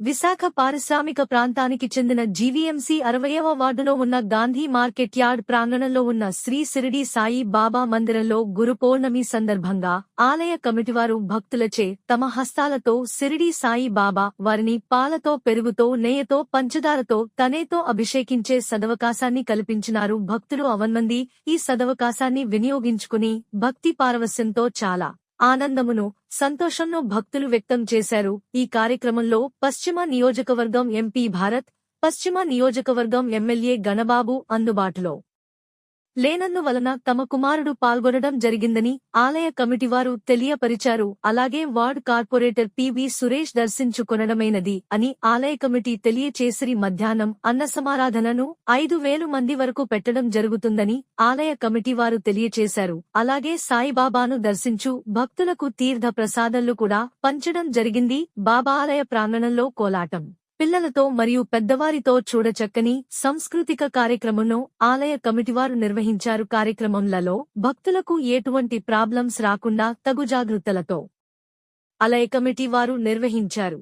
విశాఖ పారిశ్రామిక ప్రాంతానికి చెందిన జీవీఎంసీ అరవయవ వార్డులో ఉన్న గాంధీ మార్కెట్ యార్డ్ ప్రాంగణంలో ఉన్న శ్రీ సిరిడి సాయి బాబా మందిరంలో గురు పౌర్ణమి సందర్భంగా ఆలయ కమిటివారు భక్తులచే తమ హస్తాలతో సిరిడి సాయి బాబా వారిని పాలతో పెరుగుతో నెయ్యతో పంచదారతో తనేతో అభిషేకించే సదవకాశాన్ని కల్పించినారు భక్తులు. అవన్మంది ఈ సదవకాశాన్ని వినియోగించుకుని భక్తి పారవస్యంతో చాలా ఆనందమును సంతోషంను భక్తులు వ్యక్తం చేశారు. ఈ కార్యక్రమంలో పశ్చిమ నియోజకవర్గం ఎంపీ భారత్ పశ్చిమ నియోజకవర్గం ఎమ్మెల్యే గణబాబు అందుబాటులో. లేనందువలన తమ కుమారుడు పాల్గొనడం జరిగిందని ఆలయ కమిటీవారు తెలియపరిచారు. అలాగే వార్డ్ కార్పొరేటర్ పివి సురేష్ దర్శించుకొనడమైనది అని ఆలయ కమిటీ తెలియచేసిరి. మధ్యాహ్నం అన్న సమారాధనను ఐదు వేలు మంది వరకు పెట్టడం జరుగుతుందని ఆలయ కమిటీవారు తెలియచేశారు. అలాగే సాయిబాబాను దర్శించు భక్తులకు తీర్థ ప్రసాదాలు కూడా పంచడం జరిగింది. బాబా ఆలయ ప్రాంగణంలో కోలాటం పిల్లలతో మరియు పెద్దవారితో చూడచక్కని సాంస్కృతిక కార్యక్రమంను ఆలయ కమిటీవారు నిర్వహించారు కార్యక్రమంలలో భక్తులకు ఎటువంటి ప్రాబ్లమ్స్ రాకుండా తగు జాగ్రత్తలతో ఆలయ కమిటీ వారు నిర్వహించారు.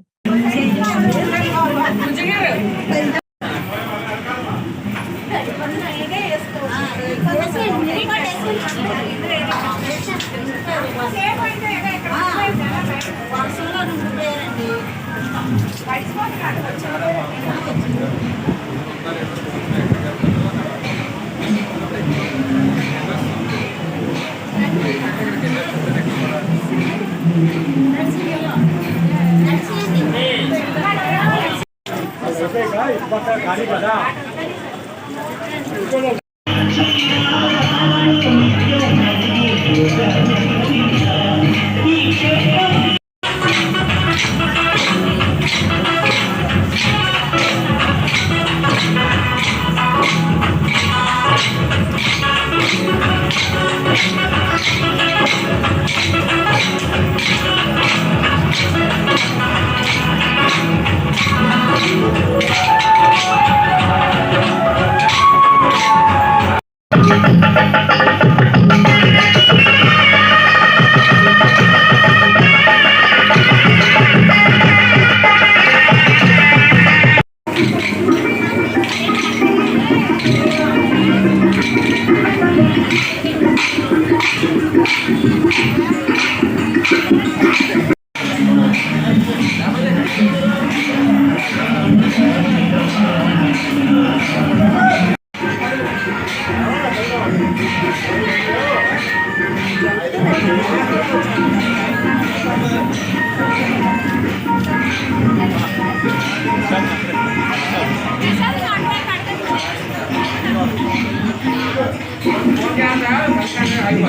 నమ సస్మిందరాయ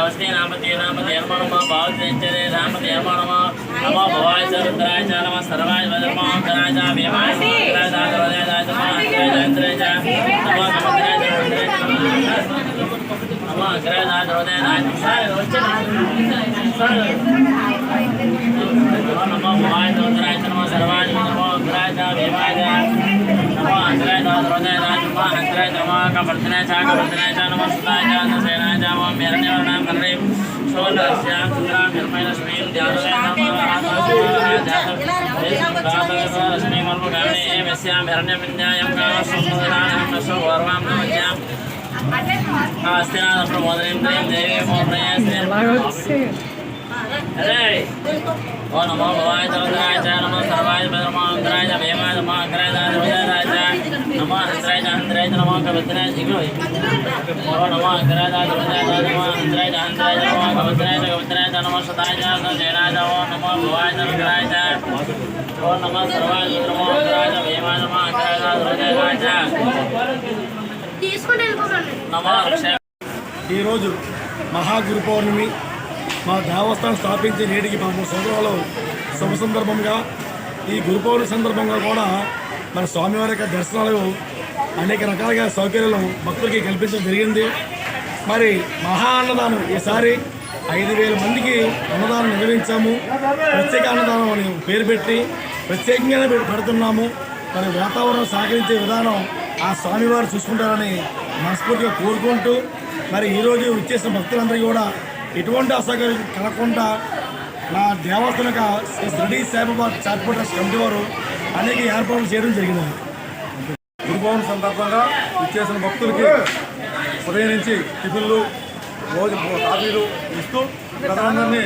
అవస్థే నామతే నామతే నమ భావతే నామతే నమ నమ భవాయ సరుద్రాయ చ నమ సర్వాయ వదర్మ కరాయ చ భీమాయ కరాయ చ దరోదయ చ నమ అంతరాయ చ అంతరాయ చ నమ సముద్రాయ చ అంతరాయ చ నమ సాయ వచ్చే నమ భవాయ సరుద్రాయ చ నమ సర్వాయ కరాయ చ భీమాయ నమ దరోదయ చ నమ అంతరాయ చ నమ కపర్తనాయ చ కపర్తనాయ చ నమ సుతాయ చ నసేనాయ చ నమ మేరణ్యవర్ణాం కర్ణే సుందరాం వర్వాం ఆస్తినాథ ప్రమోదనేంద్రియం దేవీ మోహనయస్మి అరే ఓ నమో భవాయ చౌదరాయ చ నమో సర్వాయ భద్రమాంతరాయ చ భీమాయ నమో అగ్రాయ చ ద్రవజాయ చ నమో హంత్రాయ చ హంత్రాయ చ నమో కవిత్రాయ జిగ్రో ఓ నమో అగ్రాయ చ ద్రవజాయ చ నమో హంత్రాయ చ హంత్రాయ చ నమో కవిత్రాయ చ కవిత్రాయ చ నమో సతాయ చ జయనాయ చ ఓ నమో భవాయ చ రుద్రాయ చ ఓ నమో సర్వాయ భద్రమో అగ్రాయ చ భీమాయ నమో అగ్రాయ ఈరోజు మహాగురు పౌర్ణమి మా దేవస్థానం స్థాపించి నేటికి మా మూడు సంవత్సరాలు శుభ సందర్భంగా ఈ గురు పౌర్ణమి సందర్భంగా కూడా మన స్వామివారి యొక్క దర్శనాలు అనేక రకాలుగా సౌకర్యాలు భక్తులకి కల్పించడం జరిగింది. మరి మహా అన్నదానం ఈసారి ఐదు వేల మందికి అన్నదానం నిర్వహించాము. ప్రత్యేక అన్నదానం అని పేరు పెట్టి ప్రత్యేకంగానే పెడుతున్నాము. మరి వాతావరణం సహకరించే విధానం ఆ స్వామివారు చూసుకుంటారని మనస్ఫూర్తిగా కోరుకుంటూ మరి ఈరోజు వచ్చేసిన భక్తులందరికీ కూడా ఎటువంటి అసౌకర్యం కలగకుండా నా దేవస్థానం యొక్క శ్రీ సాయిబాబా చార్పూర్ ట్రస్ట్ కమిటీ వారు అనేక ఏర్పాట్లు చేయడం జరిగింది. గురుభవన్ సందర్భంగా ఇచ్చేసిన భక్తులకి ఉదయం నుంచి టిఫిన్లు రోజు కాఫీలు ఇస్తూ ప్రజలందరినీ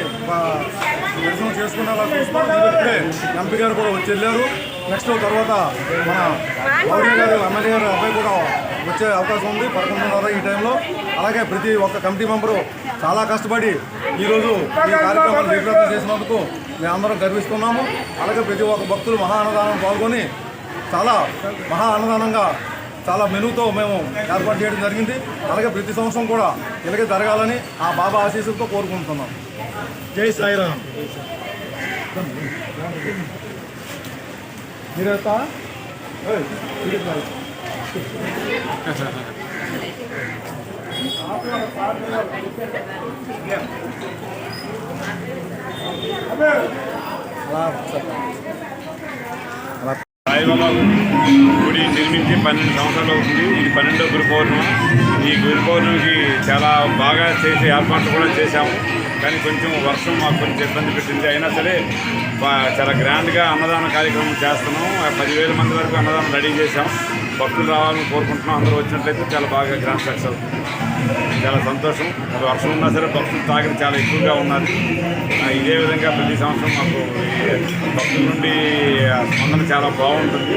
దర్శనం చేసుకున్న వాళ్ళు ఇప్పుడే ఎంపీ గారు కూడా వచ్చి వెళ్ళారు. నెక్స్ట్ తర్వాత మన గౌరీ గారు ఎమ్మెల్యే గారు అబ్బాయి కూడా వచ్చే అవకాశం ఉంది. పదకొండున్నర ఈ టైంలో. అలాగే ప్రతి ఒక్క కమిటీ మెంబరు చాలా కష్టపడి ఈరోజు ఈ కార్యక్రమాన్ని విజయవంతం చేసినందుకు మేమందరం గర్విస్తున్నాము. అలాగే ప్రతి ఒక్క భక్తులు మహా అన్నదానం పాల్గొని చాలా మహా అన్నదానంగా చాలా మెనుతో మేము ఏర్పాటు చేయడం జరిగింది. అలాగే ప్రతి సంవత్సరం కూడా ఇలాగే జరగాలని ఆ బాబా ఆశీస్సులతో కోరుకుంటున్నాం. జై సాయిరామ్. మీరేస్తా సాయిబాబా గుడి నిర్మించి పన్నెండు సంవత్సరాలు అవుతుంది ఇది పన్నెండో గురు పౌర్ణమి. ఈ గురు పౌర్ణమికి చాలా బాగా చేసే ఏర్పాట్లు కూడా చేశాము. కానీ కొంచెం వర్షం మాకు కొంచెం ఇబ్బంది పెట్టింది. అయినా సరే చాలా గ్రాండ్గా అన్నదాన కార్యక్రమం చేస్తున్నాం. పదివేల మంది వరకు అన్నదానం రెడీ చేశాం. భక్తులు రావాలని కోరుకుంటున్నాం. అందరూ వచ్చినట్లయితే చాలా బాగా గ్రాండ్ సక్సెస్ అవుతుంది. చాలా సంతోషం. వర్షం ఉన్నా సరే భక్తులు తాకిడి చాలా ఎక్కువగా ఉన్నది ఇదే విధంగా ప్రతి సంవత్సరం మాకు భక్తుల నుండి స్పందన చాలా బాగుంటుంది.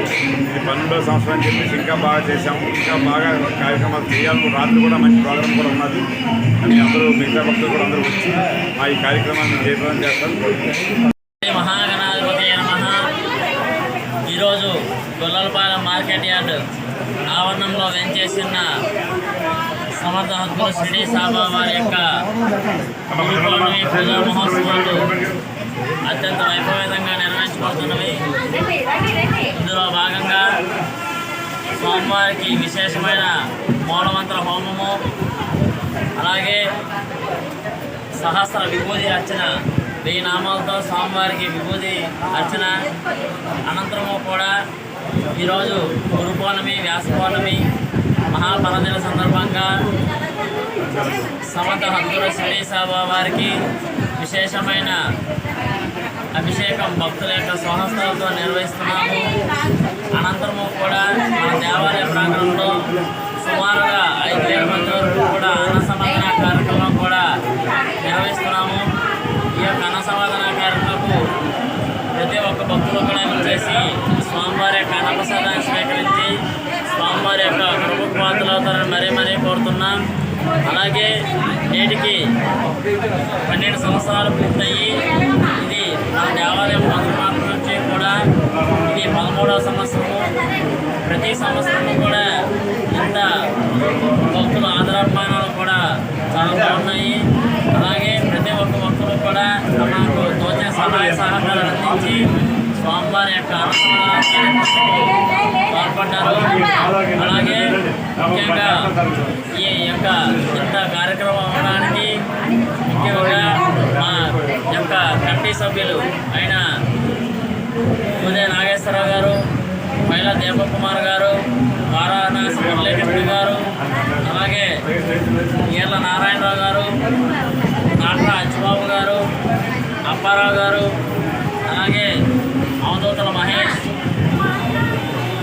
ఇది పన్నెండో సంవత్సరం అని చెప్పేసి ఇంకా బాగా చేశాము. ఇంకా బాగా కార్యక్రమాలు చేయాలి. రాత్రి కూడా మంచి ప్రోగ్రాం కూడా ఉన్నది. అని అందరూ మిగతా భక్తులు కూడా అందరూ వచ్చి మా ఈ కార్యక్రమాన్ని జయప్రదం చేస్తారు శ్రీ మహాగణాధిపతి నమ ఈరోజు గొల్లలపాలెం మార్కెట్ యార్డ్ ఆవరణంలో వెంచేసిన సమర్థ హక్కులు శ్రీ సాబావారి యొక్క గురు పూజా మహోత్సవాలు అత్యంత వైభవేదంగా నిర్వహించబడుతున్నవి. ఇందులో భాగంగా స్వామివారికి విశేషమైన మూలమంత్ర హోమము అలాగే సహస్ర విభూతి అర్చన వెయ్యి నామాలతో స్వామివారికి విభూతి అర్చన అనంతరము కూడా ఈరోజు గురు పౌర్ణమి వ్యాస పౌర్ణమి మహాపర్వదిన సందర్భంగా సమత హద్దుల శ్రీసాబా వారికి విశేషమైన అభిషేకం భక్తుల యొక్క స్వహస్తాలతో నిర్వహిస్తున్నాము. అనంతరము కూడా మన దేవాలయ ప్రాంగణంలో సుమారుగా ఐదు వేల మంది వరకు కూడా అన్న సమాధాన కార్యక్రమం కూడా నిర్వహిస్తున్నాము. ఈ యొక్క అన్న సమాధాన కార్యక్రమకు ప్రతి ఒక్క భక్తులు కూడా చేసి స్వామివారి యొక్క అన్నప్రసాదాన్ని స్వీకరించి స్వామివారి యొక్క కృపపాత్రలతో మరీ మరీ కోరుతున్నాం. అలాగే నేటికి పన్నెండు సంవత్సరాలు పూర్తయ్యి ఇది మన దేవాలయం మాత్రం నుంచి కూడా ఇది పదమూడవ సంవత్సరము. ప్రతి సంవత్సరము కూడా ఇంత భక్తుల ఆదరాభిమానాలు కూడా చాలా బాగున్నాయి. అలాగే ప్రతి ఒక్క భక్తులు కూడా మనకు తోచిన సహాయ సహకారాలు అందించి స్వామివారి పాల్పడ్డారు అలాగే ముఖ్యంగా ఈ యొక్క ఇంత కార్యక్రమం అవ్వడానికి ముఖ్యంగా మా యొక్క కమిటీ సభ్యులు అయిన ఉదయ నాగేశ్వరరావు గారు మహిళా దీపక్ కుమార్ గారు వారాణసి మురళీకృష్ణ గారు అలాగే ఈర్ల నారాయణరావు గారు నాట్రా అచ్చిబాబు గారు అప్పారావు గారు అలాగే అవధూతల మహేష్.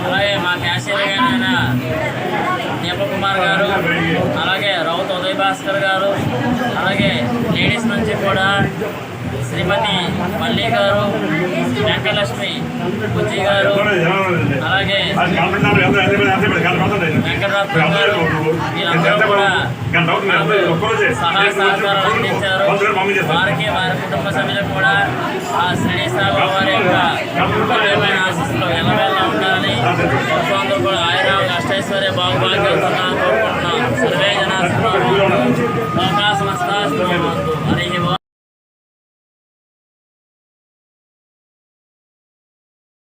అలాగే మా క్యాషియర్ అయిన దీపక్ కుమార్ గారు అలాగే రౌత్ ఉదయ్ భాస్కర్ గారు అలాగే లేడీస్ నుంచి కూడా శ్రీమతి మల్లి గారు వెంకటలక్ష్మి బుజ్జి గారు అలాగే వెంకటరత్న గారు వీరందరూ కూడా సహాయ సహకారాలు అందించారు. వారికి వారి కుటుంబ సభ్యులకు కూడా ఆ శ్రీ సాగు ఆశీస్సులు ఉండాలని భక్తులందరూ కూడా ఆయురాలు అష్టైశ్వర్య బాగుభాగ్యాలు కోరుకుంటున్నాం సర్వే జనా లోకా సమస్త హరి